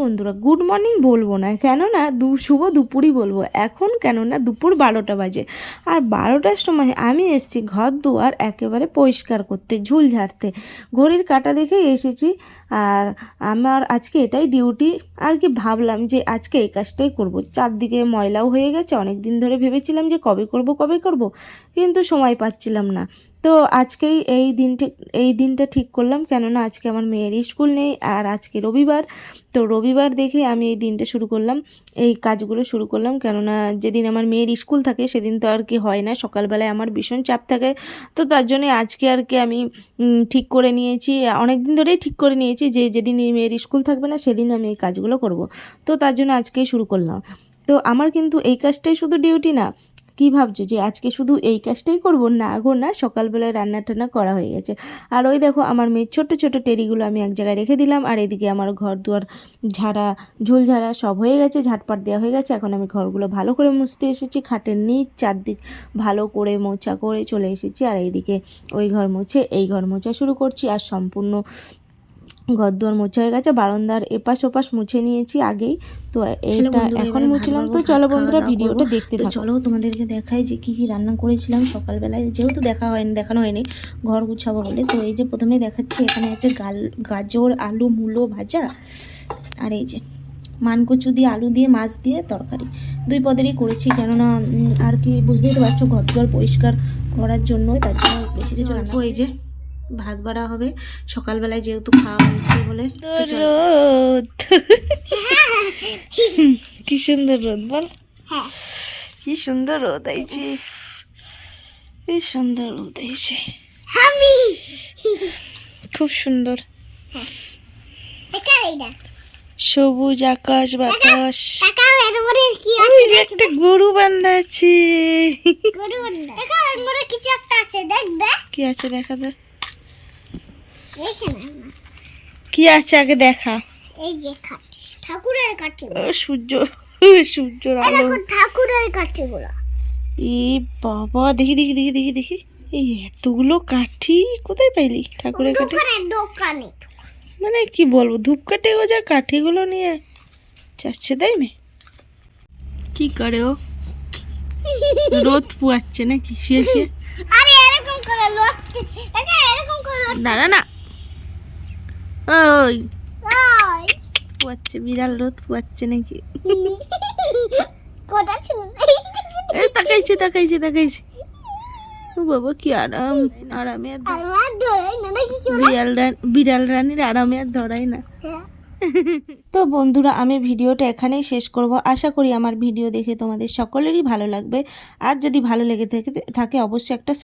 বন্ধুরা good morning বলব না, কেননা দু, শুভ দুপুরই বলব। এখন কেননা দুপুর বারোটা বাজে। আর বারোটার সময় আমি এসেছি ঘর দুয়ার একেবারে পরিষ্কার করতে, ঝুল ঝাড়তে। ঘড়ির কাটা দেখে এসেছি, আর আমার আজকে এটাই ডিউটি আর কি ভাবলাম যে আজকে এই কাজটাই করব। চারদিকে ময়লাও হয়ে গেছে অনেক দিন ধরে ভেবেছিলাম যে কবে করব কবে করব, কিন্তু সময় পাচ্ছিলাম না। তো আজকেই এই দিনটা এই দিনটা ঠিক করলাম কেননা আজকে আমার মেয়ের স্কুল নেই আর আজকে রবিবার। তো রবিবার দেখে আমি এই দিনটা শুরু করলাম, এই কাজগুলো শুরু করলাম কেননা যেদিন আমার মেয়ের স্কুল থাকে সেদিন তো আর কি হয় না, সকালবেলায় আমার ভীষণ চাপ থাকে। তো তার জন্যে আজকে আর কি আমি ঠিক করে নিয়েছি অনেক দিন ধরেই ঠিক করে নিয়েছি যে যেদিন এই মেয়ের স্কুল থাকবে না সেদিন আমি এই কাজগুলো করব। তো তার জন্য আজকেই শুরু করলাম। তো আমার কিন্তু এই কাজটাই শুধু ডিউটি না কী ভাবছ যে আজকে শুধু এই কাজটাই করব? না গো, না, সকালবেলায় রান্না টান্না করা হয়ে গেছে। আর ওই দেখো, আমার মেয়ের ছোট ছোট টেরিগুলো আমি এক জায়গায় রেখে দিলাম। আর এদিকে আমার ঘর দুয়ার ঝাড়া, ঝুল ঝাড়া সব হয়ে গেছে, ঝাটপাট দেওয়া হয়ে গেছে। এখন আমি ঘরগুলো ভালো করে মুছতে এসেছি। খাটের নিচ চারদিক ভালো করে মোছা করে চলে এসেছি। আর এইদিকে ওই ঘর মুছে, এই ঘর মোছা শুরু করছি। আর সম্পূর্ণ ঘর দুয়ার মোছা হয়ে গেছে বারান্দার এপাশ ওপাশ মুছে নিয়েছি আগেই। তো এইটা এখন মুছলাম। তো চলো বন্ধুরা ভিডিওটা দেখতে চলো তোমাদেরকে দেখাই যে কি কি রান্না করেছিলাম। সকালবেলায় যেহেতু দেখা হয়নি দেখানো হয়নি ঘর গুছাবো বলে। তো এই যে প্রথমে দেখাচ্ছি এখানে আছে গাল গাজর আলু মূলো ভাজা আর এই যে মানকচু দিয়ে আলু দিয়ে মাছ দিয়ে তরকারি। দুই পদেরই করেছি কেননা আর কি বুঝতেই তো পারছ ঘর দুয়ার পরিষ্কার করার জন্যই তার জন্য বেশি কিছু রান্না এই যে ভাত বাড়া হবে। সকালবেলায় যেহেতু খাওয়া হয়েছে বলে রোদ। কি সুন্দর রোদ বল। হ্যাঁ। কি সুন্দর রোদ আইছে। কি সুন্দর রোদ আইছে। আমি। খুব সুন্দর। না। সবুজ আকাশ বাতাস। একটা গরু বান্ধা আছে। কি আছে দেখা দে। এখানে কি আছে আগে দেখা? এই যে খাট। ঠাকুরের কাঠি ও সূর্য সূর্যর আলো। ঠাকুরের কাঠিগুলো এ বাবা দেখি দেখি দেখি দেখি দেখি। এই এতগুলো কাঠি কোথায় পাইলি ঠাকুরের কাঠি? দোকানে মানে কি বলব ধূপকাঠি কাঠিগুলো নিয়ে যাচ্ছে তাই মে কি করে ও? রোদ পুয়াচ্ছে নাকি? শুয়ে শুয়ে। আরে এরকম করে না। ওই। পুয়াচ্ছে বিড়াল রোদ পুয়াচ্ছে নাকি? এই তাকাইছে তাকাইছে তাকাইছে। বাবা কি আরাম। আরামে আর আর মার ধরে না নাকি কি বিড়াল রান- বিড়াল রানীর আরামে আর ধরাই না। হ্যাঁ। তো বন্ধুরা আমি ভিডিওটা এখানেই শেষ করব। আশা করি আমার ভিডিও দেখে তোমাদের সকলেরই ভালো লাগবে। আর যদি ভালো লেগে থেকে থাকে অবশ্যই একটা